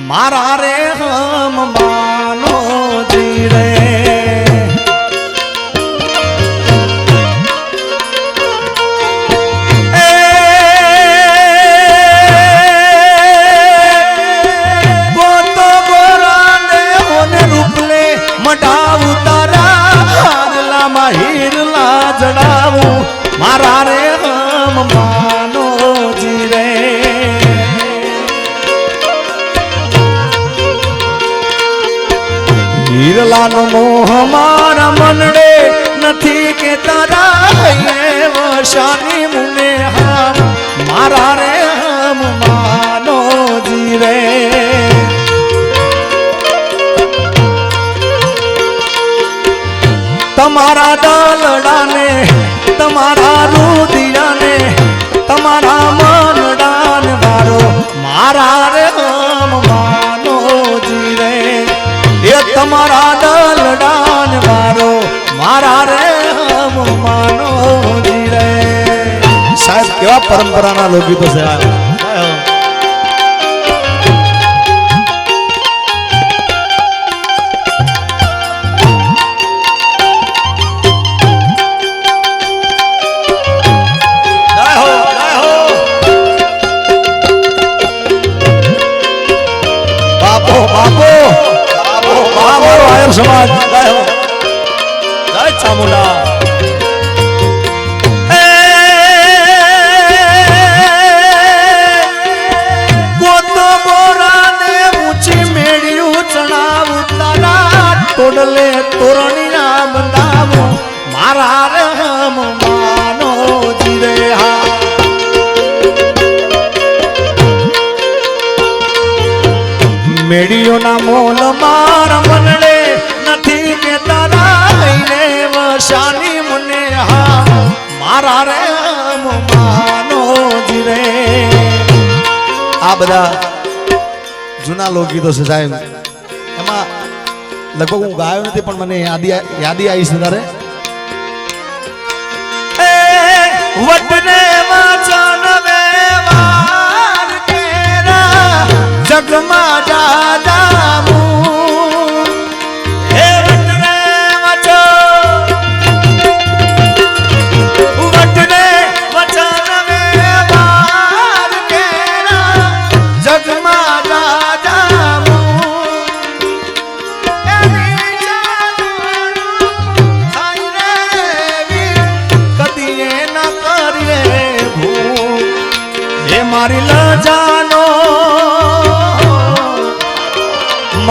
મારા રે હમ માનો જી હીરલાનો મોહ મારા મનડે નથી કે તારા એ વશાની મુને હા મારા રે હમ માનો જી પરંપરાના લોકગીતો છે. બાપો બાપો. બાપો બાપો. આયર સમાજ. જય ચામુંડા તોરણીના બંધાવું મારા રામ માનો જીરે હા મેળીઓના મોલ માર મનડે નથી કે તારા લઈને વશાની મને હા મારા રે માનો જીરે. આ બધા જૂના લોકગીતો છે સાહેબ. લગભગ હું ગાયો નથી પણ મને યાદી યાદી આવી છે તારે. વટને વાચન જાજામું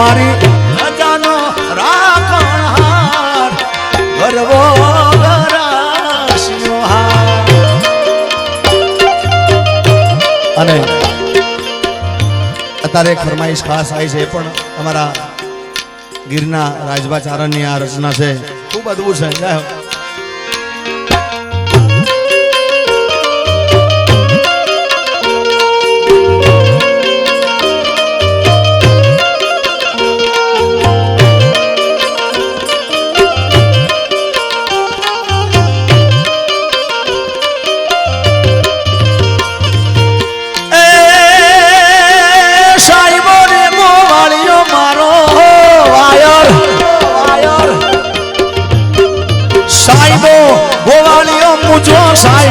મારી લજાનો રાખણહાર ગરવો ગરાશનો અને અત્યારે એક ફરમાઈશ ખાસ આવી છે, એ પણ અમારા ગીરના રાજભા ચારણની આ રચના છે. ખૂબ અદભુત છે.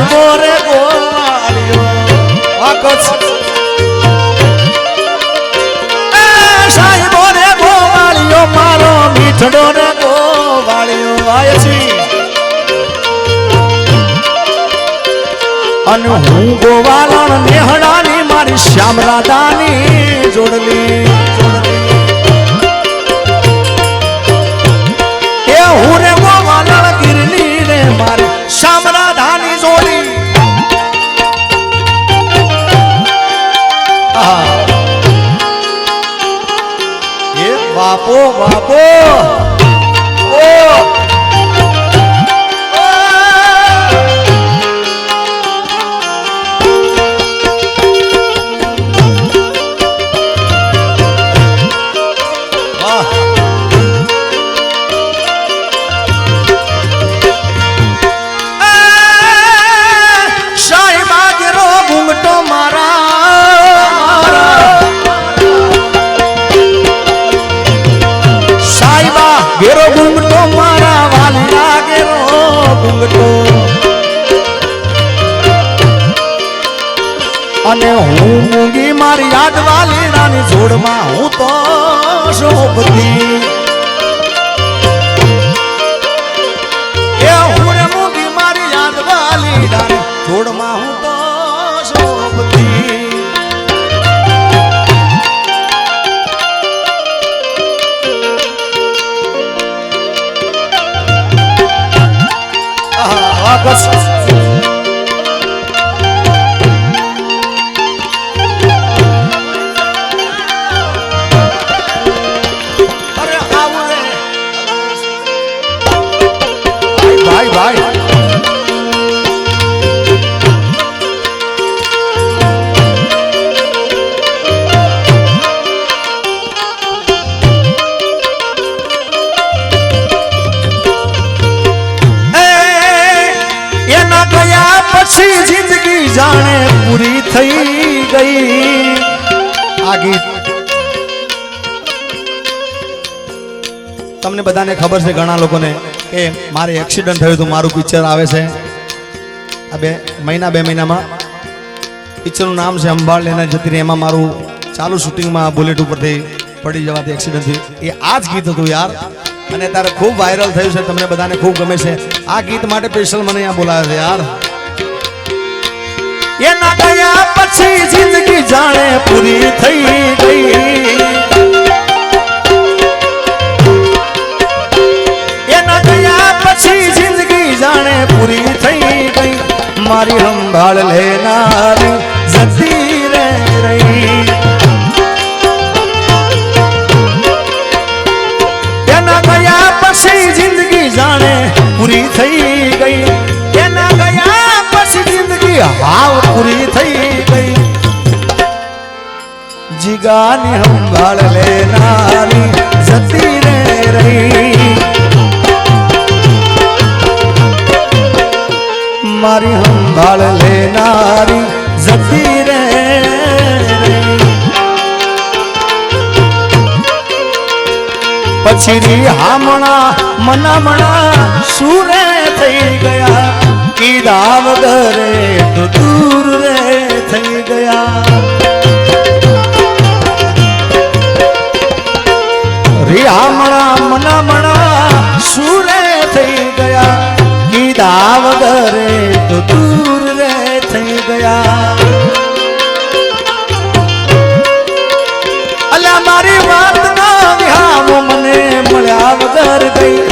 સાહેબો રે ગોવાળિયો વાકસ એ સાહેબ રે ગોવાળિયો મારો મીઠડો ને ગોવાળિયો આય છી અને હું ગોવાલણ નેહડાની મારી શ્યામ રાધાની જોડલી એ હું હું મૂંગી મારી યાદ વાલી રાની જોડમાં હું તો શોભતી પછી જિંદગી જાણે પૂરી થઈ ગઈ. આ ગીત. તમને બધાને ખબર છે ઘણા લોકોને કે મારે એક્સિડન્ટ થયું હતું, મારું પિક્ચર આવે છે. આ બે, મહિના, બે મહિનામાં. પિક્ચરનું નામ છે અંબાળ લેના જતી રહી. એમાં મારું ચાલુ શૂટિંગમાં બુલેટ ઉપરથી પડી જવાથી એક્સિડન્ટ થયું. એ આ જ ગીત હતું યાર. અને ત્યારે ખૂબ વાયરલ થયું છે. તમને બધાને ખૂબ ગમે છે. આ ગીત માટે સ્પેશિયલ મને અહીંયા બોલાવે છે યાર. પછી જિંદગી જાણે પૂરી થઈ ગઈ એના ગયા પછી જિંદગી જાણે પૂરી થઈ ગઈ મારી સંભાળ લેનારી જતી રે રહી એના ગયા પછી જિંદગી જાણે પૂરી થઈ ગઈ એના ગયા પછી જિંદગી હાવ પૂરી જીગાની સંભાળ લેનારી જતી રે રહી. મારી સંભાળ લેનારી જતી રે પછી રી હામણા મનામણા સુરે થઈ ગયા. કીધા વગરે તો દૂર રે. பார்வை